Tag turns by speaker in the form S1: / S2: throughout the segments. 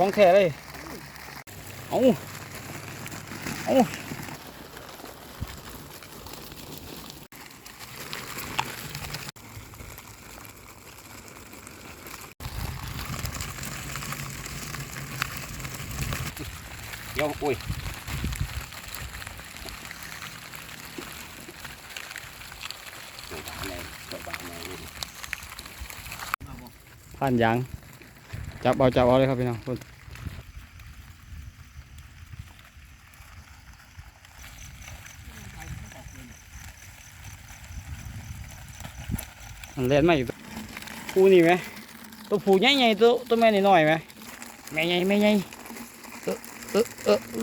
S1: ของแท้เลย เอาเอาเดี๋ยวอุ้ยผ่านยาง จับเอาจับเอาเลยครับพี่น้องพุ่นมันเล่นมาอีกผู้นี่ไหมตัวผู้ใหญ่ๆตัวตัวแม่นี่น้อยไหมแม่ใหญ่แม่ใหญ่เออเออเออเอ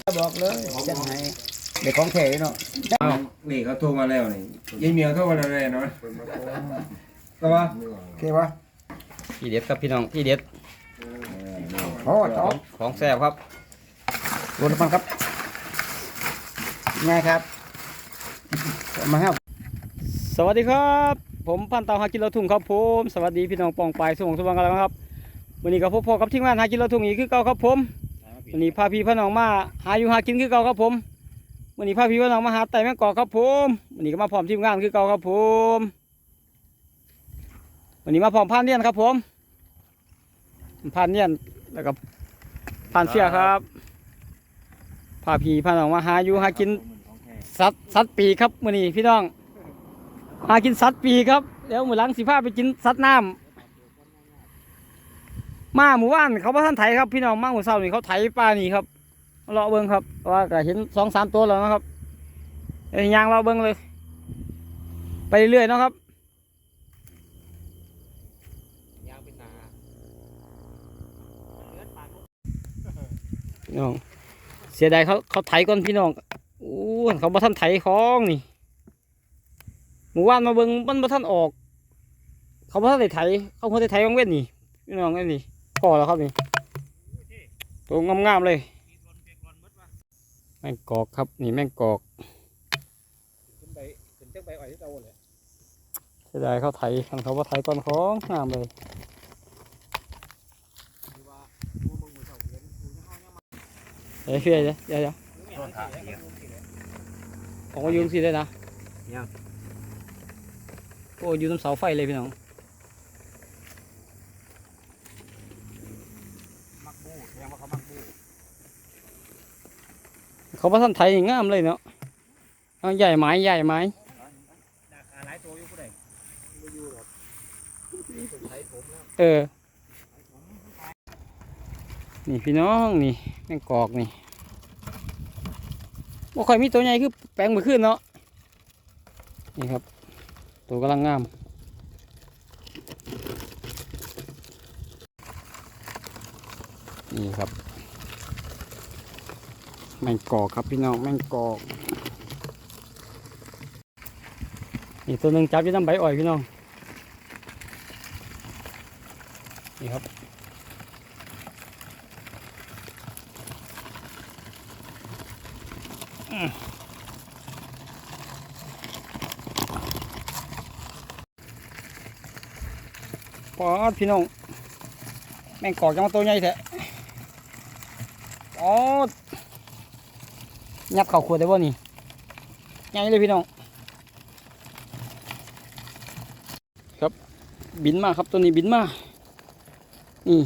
S1: อ
S2: อกเลยจะไหนเด็กของแท้เนาะ
S3: อ้าวนี่เขาโทรมาแล้วนี่ยายเหมียวโทรมาแล้วแน่นอนก็ว่า
S2: โอเควะ
S1: พี่เด็ดครับพี่น้องพี่เด็ด
S2: โอ้จบ
S1: ของแซ่บครับ
S2: รถมันครับง่ายครับมาครับ
S1: สวัสดีครับ ผมพันเตาหากิโลทุ่งครับผมสวัสดีพี่น้องปองปลายสุวงสุวรรณกันแล้วครับวันนี้ก็พบพ่อกับทีมงานหากิโลทุ่งอีกคือเก่าครับผม วันนี้พาพี่พาน้องมาหาอยู่หากินคือเก่าครับผมวันนี้พาพี่พาน้องมาหาไต่แมงกอกครับผมวันนี้ก็มาพร้อมทีมงานคือเก่าครับผมวันนี้มาพร้อมพานเนียนครับผมพานเนียนแล้วก็พานเสียครับพาพี่พาน้องมาหาอยู่หากินสัตว์สัตว์ปีครับวันนี้พี่น้องหากินสัตว์ปีครับเดี๋ยวมือหลังสิพาไปกินสัตว์น้ำ มาหมู่บ้านเขาพระท่านไถครับพี่น้องมาหมู่เศร้านี่เขาไถปลานี่ครับเลาะเบิ้งครับว่าก็เห็นสองสามตัวแล้วนะครับอยางเลาะเบิ้งเลย ไปเรื่อยๆนะครับพี่น้องเสียดายเขาเขาไถก่อนพี่น้องอู้เขาพระท่านไถของนี่หมู่บ้านมาเบิ่งมันบ่ทันออก เขาบ่ทันได้ไถเขาเพิ่นได้ไถบางเว้นนี่พี่น้องไอ้นี่ พอแล้วครับนี่ตัวงามๆเลยแมงกอกครับนี่แมงกอกเสียดายเขาไถคันเขาบ่ไถก่อนของงามเลยเฮ้ยเฮ้ยเดี๋ยวเดี๋ยวเดี๋ยวผมก็ยืนสิได้นะโอ้อยู่ตรงเสาไฟเลยพี่น้อง เขาพระท่านไทยงามเลยเนาะเอาใหญ่ไม้ใหญ่ไม้เออ นี่พี่น้องนี่แมงกอกนี่บ่ค่อยมีตัวใหญ่คือแปลงมือขึ้นเนาะ นี่ครับ ตัวกำลังงาม นี่ครับ แมงกอกครับพี่น้องแมงกอกนี่ตัวหนึ่งจับยู่น้ำใบอ่อยพี่น้องนี่ครับปอดพี่น้องแมงกอกยังมาตัวใหญ่แท้อ๋อ ยับเข่าขวดได้บ่นี่ใหญ่เลยพี่น้อง ครับ บินมาครับตัวนี้บินมา นี่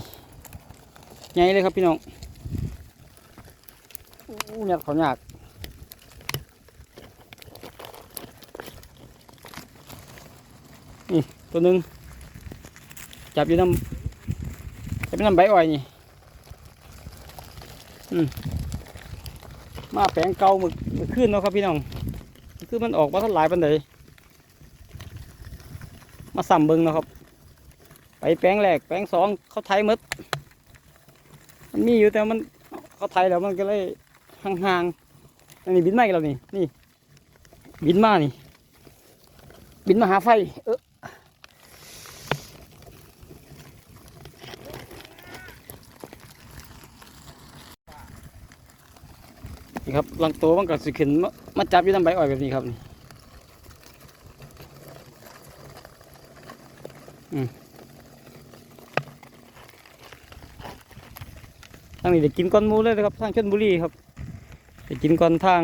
S1: ใหญ่เลยครับพี่น้องอู้ยัดเขายากนี่ตัวหนึ่งจับอยู่น้ำจับอยู่น้ำใบอ้อยนี่ อืม มาแปลงเก่ามือมือขึ้นเนาะครับพี่น้องคือมันออกมาทันหลายปันใดมาสั่มเบิงเนาะครับ ไปแปลงแรกแปลงสองเขาไทยมดมันมีอยู่แต่มันเขาไทยแล้วมันก็เลยห่างๆอันนี้บินมาอีกแล้วนี่นี่ บินมานี่ บินมาหาไฟ เออ ครับลังโตมันก็สิขึ้นมาจับอยู่น้ำใบอ้อยแบบนี้ครับนี่ทางนี้ได้กินก้อนมูเลยนะครับทางชลบุรีครับได้กินก้อนทาง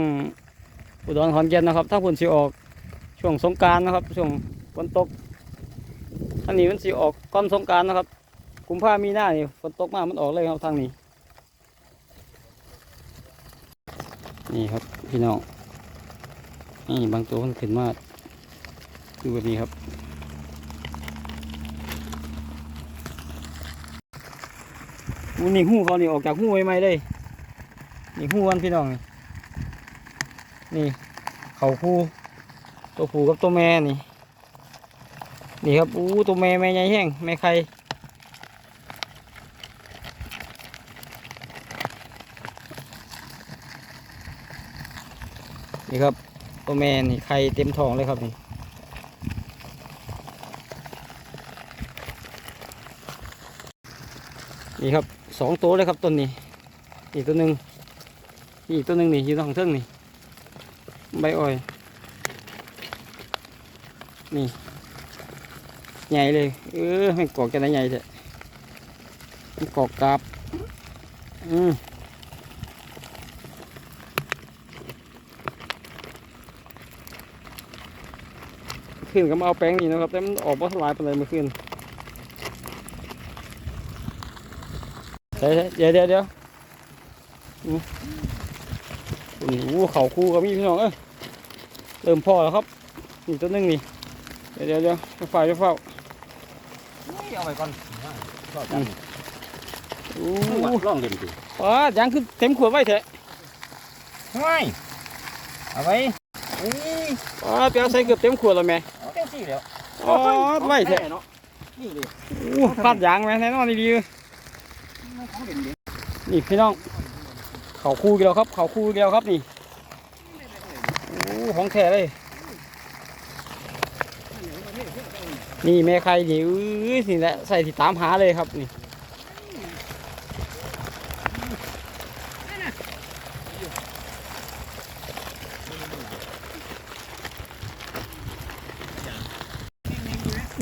S1: อุดรขอนแก่นนะครับทางผลสิออกช่วงสงการนะครับช่วงฝนตกทางนี้มันสิออกก้อนสงการนะครับกุมภามีหน้านี่ฝนตกมากมันออกเลยครับทางนี้ นี่ครับพี่น้องนี่บางตัวมันขึ้นมาดูแบบนี้ครับ นี่หูเขานี่ออกจากหูใหม่ๆเลยนี่หูมันพี่น้องนี่นี่เขาคู่ตัวผู้กับตัวแม่นี่ นี่ครับอู้ตัวแม่แม่ใหญ่แห้งแม่ไข่ นี่ครับตัวแม่นี่ไข่เต็มท้องเลยครับนี่นี่ครับสองตัวเลยครับต้นนี้อีกตัวหนึ่งอีกตัวหนึ่งนี่อยู่ทางเทิงนี่ใบอ้อยนี่ใหญ่เลยเออไม่กอกกันได้ใหญ่เถอะมันกอกกาบอืม ขึ้นก็มาเอาแป้งนี่นะครับ แต่มันออกมาสลายไปเลยเมื่อคืนเดี๋ยวเดี๋ยวเดี๋ยวเดี๋ยวอู้โอ้โหเขาคู่กับมีพี่น้องเอ้ยเริ่มพอแล้วครับ นี่ตัวหนึงนี่ เดี๋ยวเดี๋ยวเดี๋ยวจะฝ่ายจะเฝ้า
S2: เอาไปก่อน
S1: อู้
S2: ลองเล่นดู
S1: ว้ายังคือเต็มขวดไว้เถอะ
S2: ไม่เอาไว้นี่
S1: ว้าเปียวใส่เกือบเต็มขวดแล้วแม่
S2: เอาจังซี่แล้ว
S1: อ๋อไว้เถอะ
S2: เนาะนี่เลย
S1: อู้พลาดยางแม่แน่นอนดีๆ
S2: ของเด่น
S1: นี่พี่น้องเขาคู่เดียวครับ เขาคู่เดียวครับนี่โอ้ของแท้เลย นี่แม่ใครนี่อื้อนี่แหละใส่ที่ตามหาเลยครับนี่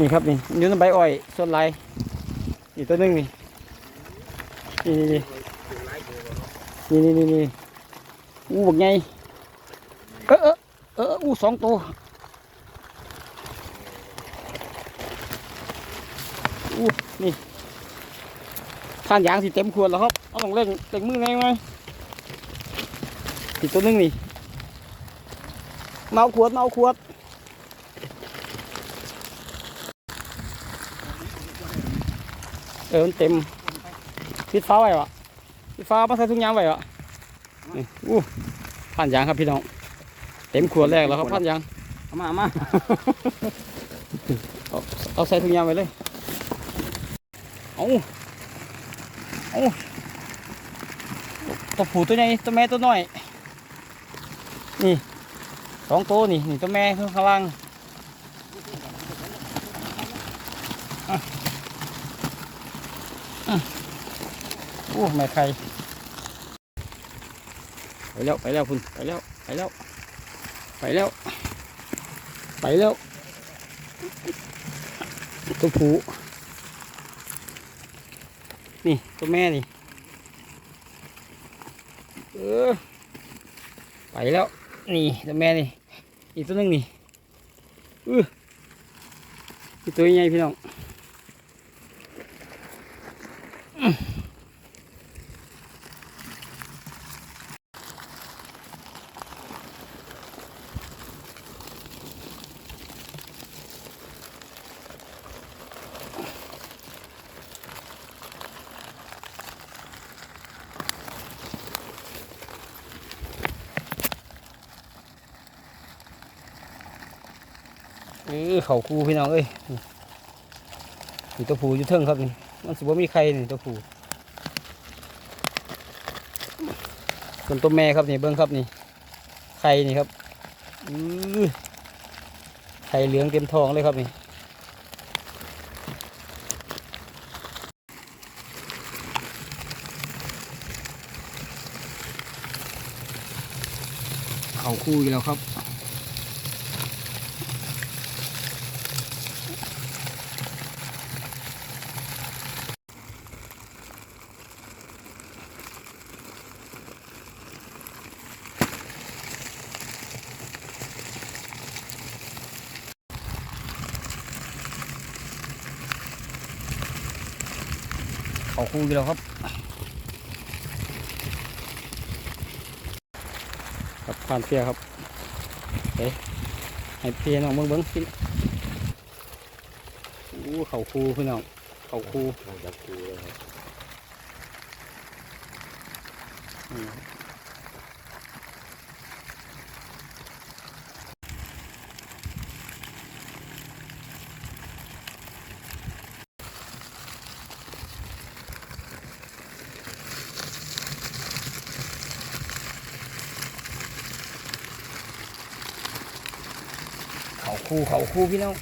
S1: นี่ครับนี่ยืนใบอ้อยส่วนไรนี่ตัวหนึงนี่นี่นี่นี่นี่นี่นี่นี่อู้บักไงเออเออเอออู้สองตัวอู้นี่ข้านยางสิเต็มขวดแล้วครับเอาต้องเร่งเร่งมือไงไงอีกตัวหนึงนี่เมาขวดเมาขวด เออมันเต็มพิดฟ้าไว้วะพี่ฟ้ามาใส่ถุงยางไว้เหรอนี่อู้ผ่านยางครับพี่น้อง เต็มขวดแรกแล้วครับผ่านยาง
S2: เอามาเอามา
S1: เอาเอาใส่ถุงยางไว้เลยเอาเอาตัวผู้ตัวใหญ่ตัวแม่ตัวน้อย นี่สองตัวนี่นี่ตัวแม่คือข้างล่างอะอะ โอ้แม่ไข่ไปแล้วไปแล้วคุณไปแล้วไปแล้ว ไปแล้ว ไปแล้วตัวผู้นี่ตัวแม่นี่เออไปแล้ว นี่ตัวแม่นี่อีกตัวหนึงนี่อืออีตัวใหญ่พี่น้อง เออเขาคูพี่น้องเอ้ยนี่นี่ตัวผู้อยู่เทิงครับนี่มันสิบ่มีใครนี่ตัวผู้ส่วนตัวแม่ครับนี่เบิ้งครับนี่ไข่นี่ครับอือไข่เหลืองเต็มทองเลยครับนี่เขาคู่อีกแล้วครับ เขาคู่อีกแล้วครับ ครับผ่านเสียครับเฮ้ยให้พี่น้องเบิ้งเบิ้งสิอู้เขาคูพี่น้องเขาคูอืมเขาคูเขาคูพี่น้อง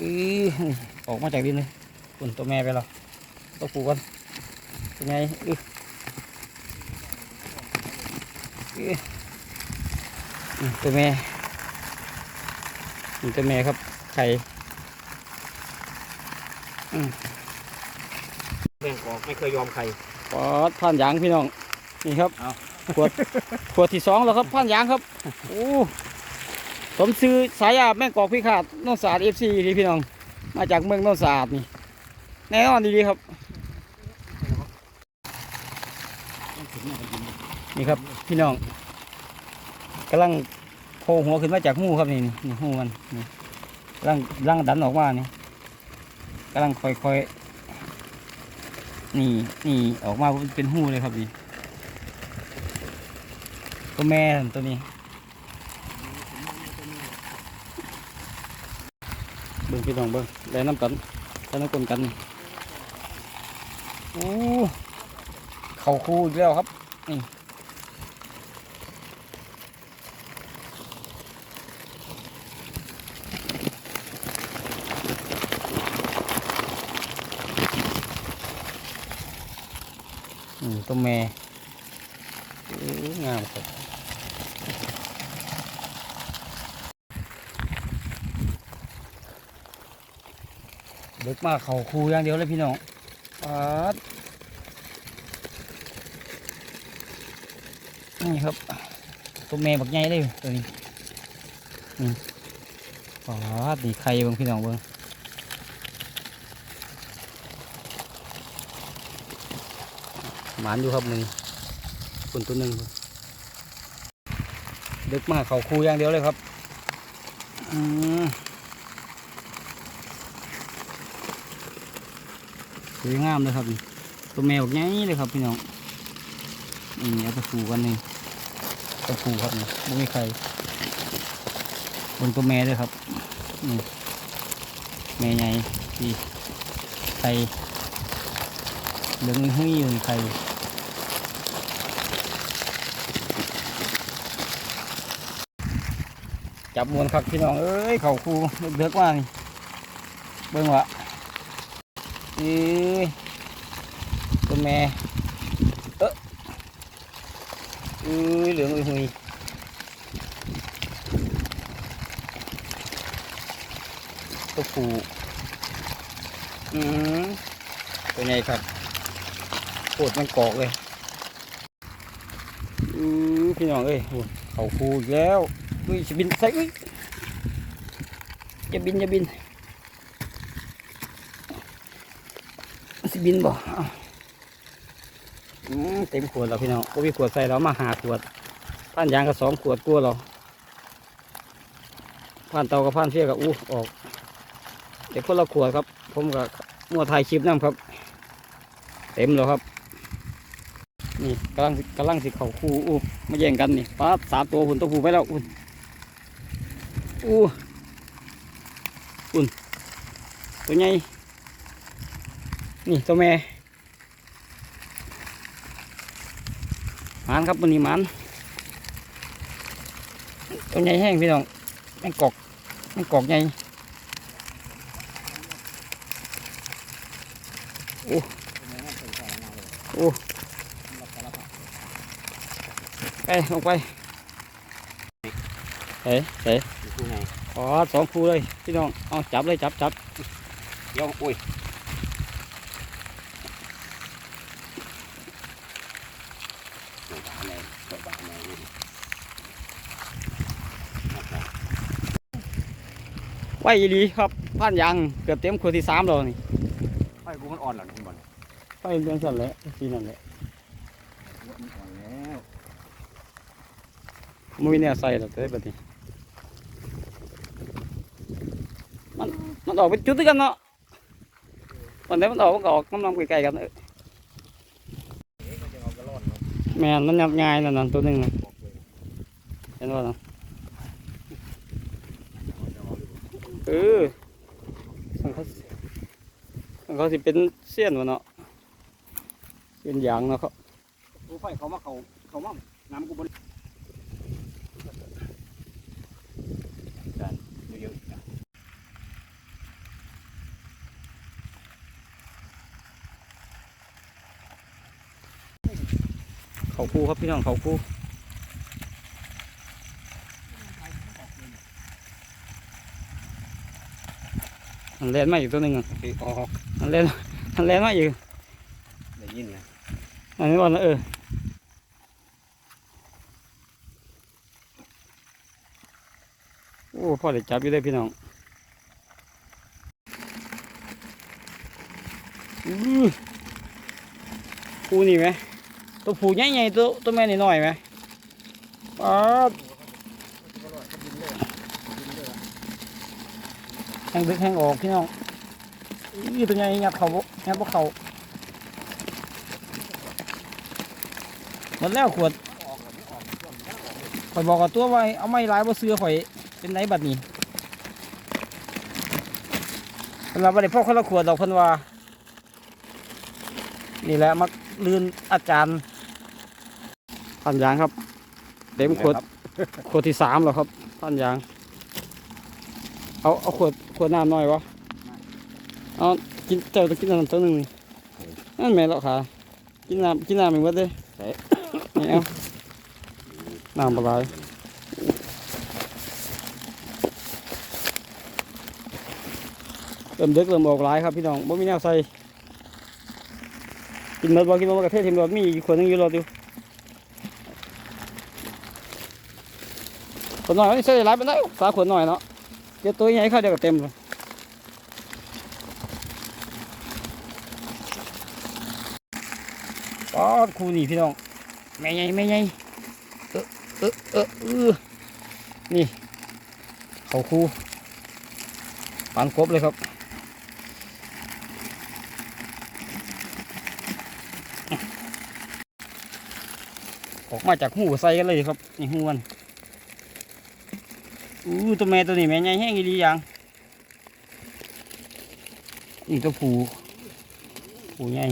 S1: อือออกมาจากดินเลยคุณตัวแม่ไปแล้วตัวผูกันเป็นไงอืออืออือตัวแม่นี่ตัวแม่ครับ ไข่
S2: แม่งออกไม่เคยยอมใคร
S1: ปอดผ่านยางพี่น้อง นี่ครับ
S2: เอา
S1: ขวดขวดที่สองแล้วครับผ่านยางครับ โอ้ สมซื้อสายาแม่งกอกพี่ขาดโนนสะอาดเอฟซีนี่พี่น้อง มาจากเมืองนนสะอาดนี่แน่นอนดีๆครับ นี่ครับพี่น้องกำลังโผล่หัวขึ้นมาจากหูครับนี่นี่หูมันนี่กำลังกำลังดันออกมานี่กำลังค่อยๆนี่นี่ออกมาเป็นหูเลยครับนี่ตัวแม่ตัวนี้ บิ่งพี่น้องเบิ่งได้น้ำกันได้น้ำกลนกันนี่โอ้เข่าคู่อีกแล้วครับอืมตัวแม่งามครับ เด็กมากเขาคูอย่างเดียวเลยพี่น้องปัดนี่ครับตัวแม่บักใหญ่เลยตัวนี้นี่ปัดนี่ไข่เบิ่งพี่น้องเบิ่งหมานอยู่ครับมือคนตัวหนึ่งเด็กมากเขาคูอย่างเดียวเลยครับอืม วยงามเลยครับตัวแมวบักใหญ่เลยครับพี่น้องนี่เอาไปผูกันนี่ตัวผูครับนี่ไม่มีใครบนตัวแม่เลยครับนี่แม่ใหญ่ดีไข่เหลืองหุ้ยอยู่ไข่จับมวนครับพี่น้องเอ้ยเขาคูเดือกว่านี่เบิ่งวะ นี่ตัวแม่เอ๊ะอือเหลืองหุ้ยตัวผูอืมตัวใหญ่ครับปวดมันกอกเลยอือพี่น้องเอ้ยโอ้ยเขาคูอีกแล้วอุ้ยจะบินใส่อุ้ยจะบินจะบิน สิบินบ่เต็มขวดแล้วพี่น้องก็มีขวดใส่แล้วมาหาขวดผ่านยางก็สองขวดกลัวเราผ่านเตากับผ่านเสียกับอู้ออกเด็กคนละขวดครับ ผมกับมัวถ่ายคลิปน้ำครับ เต็มแล้วครับ นี่กำลังกำลังสิเข่าคู่อู้มาแย่งกันนี่ป้าสามตัวหุ่นตัวผู้ไปแล้วอุ่นอู้อุ่นตัวใหญ่ นี่ตัวแม่หมานครับมันนี่หมานตัวใหญ่แห้งพี่น้องแม่งกอกแม่งกอกใหญ่โอ้โอ้ไปลงไปเฮ้ยเฮ้ย
S2: คู่ไหน
S1: อ๋อสองคู่เลยพี่น้องเอาจับเลยจับจับ
S2: เดี๋ยวอุ้ยตัวบานเลยตัวบานเลย
S1: ไว้อีหลีครับพันยางเกือบเต็มคู่ที่สามแล้วนี่
S2: ไฟกูมันอ่อนหรอคุณบอล
S1: ไฟเรื่องสั่นแหละสีนั่นแหละ
S2: มันอ่อนแล้ว
S1: มุ้ยเนี่ยใส่แล้วเต้แบบนี้มันมันออกเป็นจุดด้วยกันเนาะวันไหนมันออกมันก็ออกกำลังไกลๆกันเออแม่นมันยับง่ายนั่นนั่นตัวหนึงนะเห็นว่าน่ะ เออสังเขาสังเขาสิเป็นเสี้ยนวะเนาะเป็นยางเนาะเขา
S2: กูไฟเขามาเขาเขามาน้ำกูบนกันเยอะๆนะ
S1: เขาคู่ครับพี่น้องเขาคู่ มันเล่นมาอีกตัวหนึ่งอะ
S2: คือออก
S1: มันเล่นมันเล่นมาอีก
S2: ได้ยินนะ
S1: อันนี้วันละเออโอ้พ่อได้จับอยู่ได้อพี่น้องอื้อคู่นี่ไหมตัวผูใหญ่ๆตัวตัวแม่นี่น้อยไหมป๊า ดแห้งดึกแห้งออกพี่น้องอื้อตัวใหญ่ยับเขาบ่ยับพวกเขาหมดแล้วขวดข่อยบอกกับตัวไว้เอาไม่ร้ายบ่เสื้อข่อยเป็นไรบัดนี้เพิ่นว่าบ่ได้พกคนละขวดดอกเพิ่นว่านี่แหละมักลืนอาจารย์ท่านยางครับ เต็มขวดขวดที่สามแล้วครับท่านยาง เอาเอาขวด ขวดน้ำหน่อยวะเอากินเจ้าต้องกินน้ำตัวหนึ่งนี่นั่นแม่นแล้วค่ะกินน้ำกินน้ำอีกวัดเด้นี่เอาน้ำปลาไหลเริ่มดึกเริ่มออกหลายครับพี่น้องบ่มีแนวใส่กินหมดบ่กินหมดบ่กระเทศทีมรถมีอีกคนหนึงอยู่รถอยู่คนน้อยมันใส่หลายปานใดสาขวดน้อยเนาะ เดี๋ยวตัวใหญ่เข้าเดี๋ยวก็เต็มเลยป๊อดคูนี่พี่น้องแม่ใหญ่แม่ใหญ่เออเออเออเออนี่ เขาคูปานกบเลยครับออกมาจากหูใส่กันเลยครับนี่หูมัน อู้ตัวแม่ตัวนี้แม่ใหญ่แห้งอีหลีย่างนี่ตัวผูผูใหญ่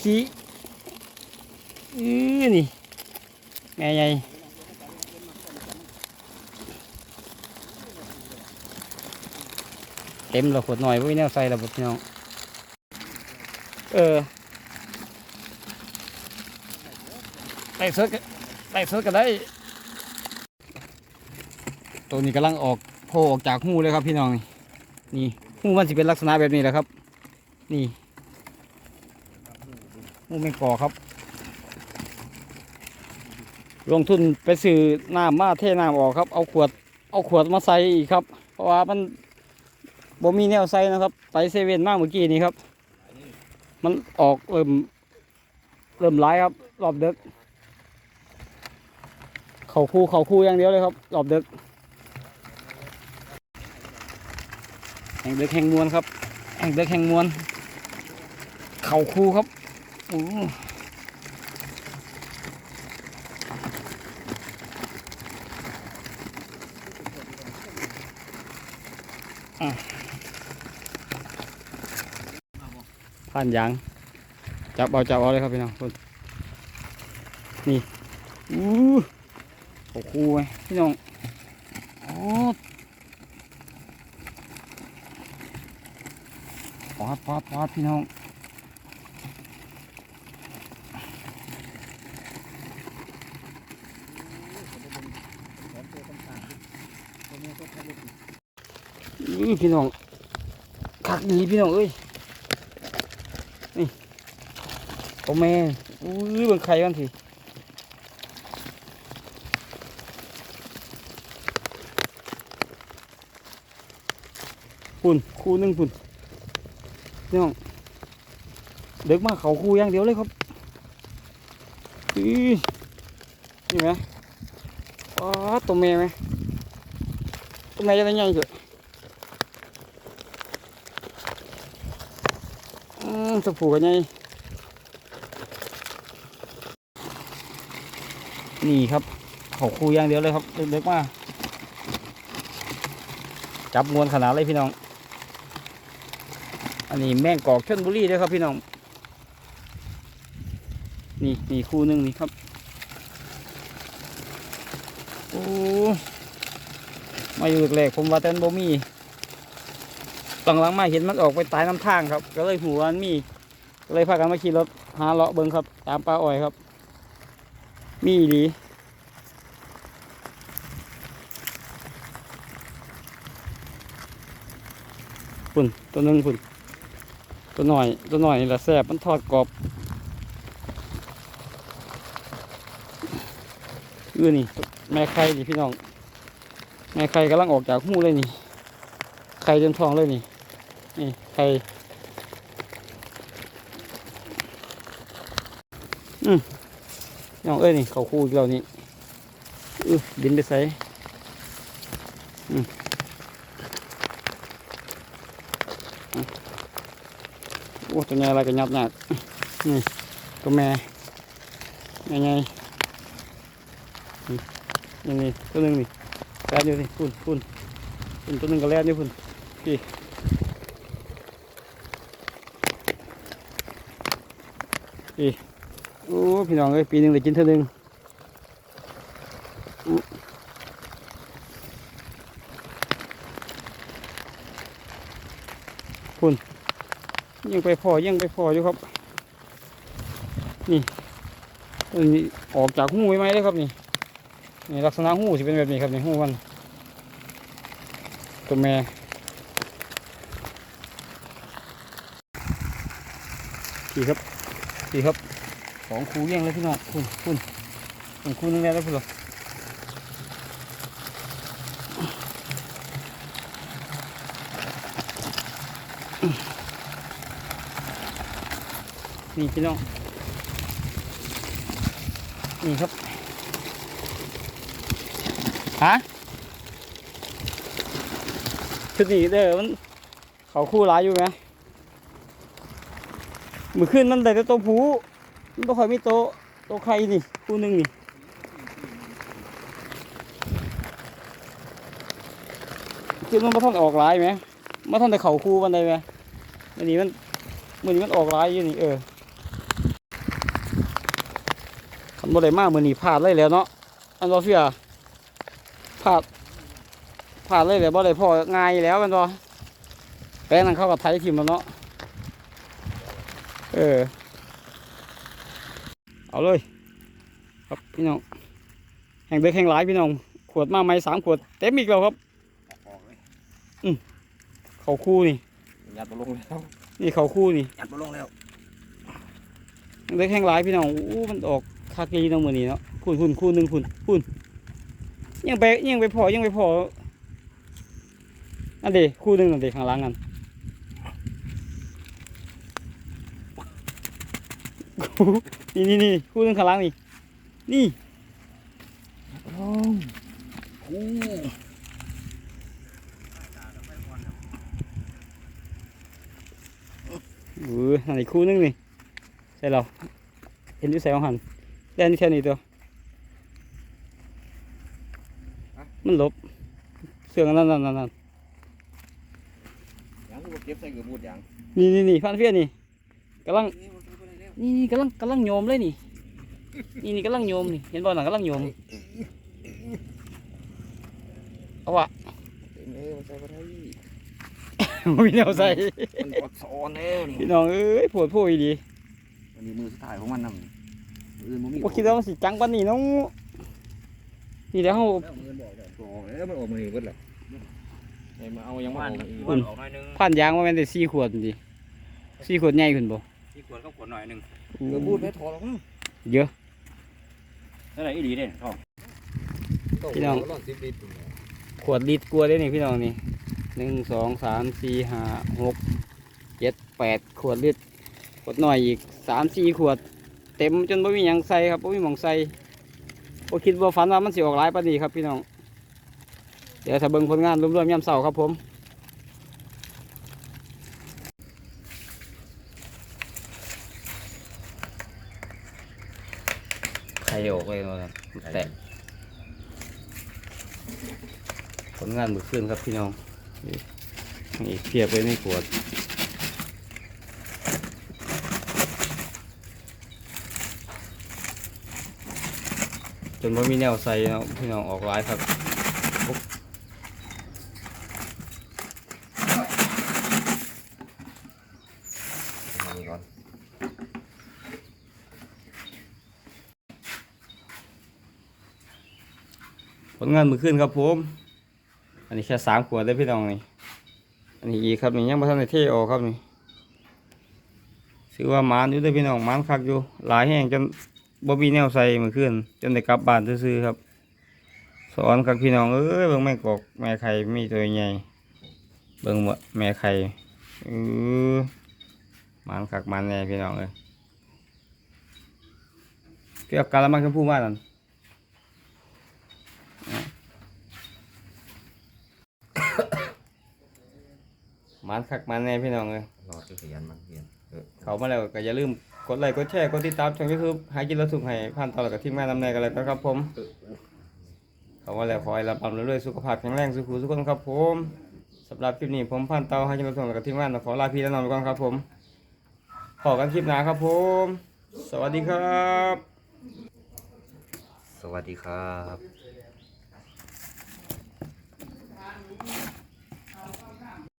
S1: ขี้อือนี่แม่ใหญ่เต็มแล้วขวดหน่อยวกนี้แนวใส่แล้วพี่น้องเออไต่เสื้อก็ไต่เสื้อก็ได้ ตัวนี้กำลังออกโผล่ออกจากหูเลยครับพี่น้อง นี่หูมันจะเป็นลักษณะแบบนี้แหละครับ นี่หูไม่ก่อครับ ลงทุนไปซื้อน้ำมาเทน้ำออกครับ เอาขวด เอาขวดมาใส่อีกครับ เพราะว่ามันบ่มีแนวใส่นะครับไปเซเว่นมากเมื่อกี้นี้ครับ มันออกเริ่มเริ่มร้ายครับรอบเดึกเขาคู่เขาคู่อย่างเดียวเลยครับรอบเดึก ห่งเดึกแห่งมวลครับแห่งเดึกแห่งมวลเข่าคู่ครับโอ้ผ่านยางจับเอาจับเอาเลยครับพี่น้องคุณนี่อู้เขาคู่ไหพี่น้องโอ้ อดปอดปอดพี่น้องนี่พี่น้องคักนี้พี่น้องเอ้ยนี่ตัวแม่อุ้ยเป็นไข่กันสิปุ่นคู่หนึ่งปุ่น พี่น้องเด็กมาเขาคู่อย่างเดียวเลยครับนี่ไหมอ๋อตัวแม่ไหมตัวแม่จะได้ยังไงอืมจะผูกันไงนี่ครับเขาคูอย่างเดียวเลยครับเล็กๆมากจับมวนขนาดเลยพี่น้อง อันนี้แมงกอกชนบุรีด้วยครับพี่น้อง นี่นี่คู่หนึ่งนี่ครับโอ้มาอยู่แรกผมว่าแต่นบ่มีตอนหลังมาเห็นมันออกไปตายน้ำทางครับ ก็เลยหัวมันมีเลยพากันมาขี่รถหาเลาะเบิงครับ ตามปลาอ้อยครับ มีอีหลีพุ่นตัวหนึงพุ่น ตัวหน่อยตัวหน่อยนี่แหละแซ่บมันทอดกรอบเออนี่ แม่ไข่นี่พี่น้อง แม่ไข่กำลังออกจากหูเลยนี่ ไข่เต็มท้องเลยนี่ นี่ไข่อืมน้องเอ้ยนี่เขาคู่อีกแล้วนี่อือบินไปใส่อืมอะ โอ้ตัวใหญ่อะไรกันยับหนักนี่ตัวแม่แม่ไงนี่นี่นี่ตัวหนึงนี่แล่นอยู่นี่พุ่นพุ่นพุ่นตัวหนึงก็แล่นอยู่พุ่นโอ้พี่น้องเอ้ยปีหนึ่งได้กินเท่านึงอู้คุณ ยังไปพอยังไปพออยู่ครับ นี่อันนี้ออกจากหูไว้ไหมเลยครับนี่นี่ลักษณะหูสิเป็นแบบนี้ครับนี่หูมันตัวแม่พี่ครับพี่ครับสองคูเลี้ยงเลยพี่น้องคุณคุณคุณคูนึงแล้วแล้วพี่หรอ นี่พี่น้อง นี่ครับ ฮะชุดนี้เด้อมัน เขาคู่ร้ายอยู่ไหมมือขึ้นมันได้แต่ตัวผู้มันบ่ค่อยมีโตโตะไข่นี่คู่หนึ่งนี่คือมันบ่ทันออกหลายไหมบ่ทันได้เขาคู่ปานใดไหมมื้อนี้มันมือนี้มันออกหลายอยู่นี่เออคัน บ่ได้มามื้อนี้พลาดเลยแหล้วเนาะอันบ่เฟียพลาดพลาดเลยแหล้วบ่ได้พอง่ายแล้วแมันบ่แปลงนั้นเขาก็ไถทิ่มแล้วเนาะเออเอาเลย ครับพี่น้องแห่งเด็กแห่งหลายพี่น้องขวดมาไหมสามขวดเต็มอีกแล้วครับ
S3: ออกเลย
S1: เขาคู่นี่
S3: ยัดมาลงแล้ว
S1: นี่เขาคู่นี่
S3: ยัดมาลงแล้ว
S1: แห่งเด็กแห่งหลายพี่น้องอู้มันออก คากีน้องมือนี่เนาะคุณคุณคู่หนึ่งคุณคุณยังไปยังไปพอยังไปพอนั่นเดคู่หนึ่งนั่นเด็ข้างล่างกันนี่นี่นี่คู่หนึ่งข้างล่างนี่นี่
S3: อู้
S1: เออนั่นอีกคู่หนึงนี่ใช่เราเห็นอยู่ใส่ของหัน แล่นอยู่แค่นี้ตัวมันหลบเสื่องอันนั่นนั่นนั่นนั่น
S3: ยังกูเก็บใส่กระบุดยัง
S1: นี่นี่นี่พันเพี้ยนี่กำลังนี่นี่กำลังกำลังโยมเลยนี่นี่นี่กำลังโยมนี่เห็นบ่หนังกำลังโยมเอาวะ
S3: เต็มเลยมันใส่ไปได้
S1: มีแนวใส่
S3: มันกดซ้อนแล้วนี่
S1: พี่น้องเอ้ยปวดโพยดี
S3: อันนี้มือสุดท้ายของมันนั่น อื่นมันมี
S1: ว่าคิดว่ามันสิจังปานนี้น้องนี่เดี๋ยวเขา
S3: แล้วมือบอกแล้วออกแล้วมันออกมือเบิดเลย
S4: เดี๋ยวมาเอายังว่าน
S1: อืม
S4: ออกหน่อยหนึง
S1: ผ่านยางว่าแม่นได้สี่ขวดดิสี่ขวดใหญ่ขึ้นบ่
S4: ที่ขวดก็ขวดหน่อยหนึง
S2: เกือบบูดไม่ถอดหรอก
S1: เยอะ
S4: นั่นแหละอีหลีเด่นท้อง
S1: พี่น้อง
S2: ร้อยสิบลิตร
S1: ขวดลิตรกลัวได้นี่พี่น้องนี่หนึ่งสองสามสี่ห้าหกเจ็ดแปดขวดลิตรขวดหน่อยอีกสามสี่ขวด เต็มจนไม่มีหยังใส่ครับไม่มีหมองใส่บ่คิดว่าฝันว่ามันสิออกหลายปานนี้ครับพี่น้อง เดี๋ยวถ้าเบิ่งผลงานรวมๆยามเสาร์ครับผมไข่ออกเลยนะครับแตกผลงานมือขึ้นครับพี่น้องนี่นี่เทียบเลยในขวด นว่ามีแนวใส่เนาะพี่น้องออกหลายครับ
S4: ก่อน
S1: ผลงานมือขึ้นครับผม อันนี้แค่สามขวดได้อพี่น้องนี่ อันนี้อีกครับนี่ยังไม่ทันได้เทออกครับนี่ถือว่าหมานอยู่เด้อพี่น้องหมานคักอยู่ หลายแห้งจน บ่มีแนวใส่มือขึ้นจนได้กลับบ้านซื้อๆครับ สอนครับพี่น้องเอ้ยเบิ่งแม่กอกแม่ไข่มีตัวใหญ่เบิ่งหมดแม่ไข่เออหมานคักหมานแน่พี่น้องเอ้ยเกี่ยวกับการละมันชมพูมานั่นมันคักมันแน่พี่น้องเลย
S4: รอที่ขยันมันเพียนเออ
S1: เขามาแล้วก็อย่าลืม กดไลค์กดแชร์กดติดตามช่องยูทูบหากินแล้วสุขให้ผ่านตลอดกับทีมงานนำแนกันเลยนะครับผมเขามาแล้วขอให้รับความเรื่อยๆสุขภาพแข็งแรงสุขุสุขคนครับผมสำหรับคลิปนี้ผมผ่านเตาหากินแล้วสุขกับทีมงานขอลาพี่และนองไปก่อนครับผมขอกันคลิปหน้าครับผม สวัสดีครับ
S4: สวัสดีครับ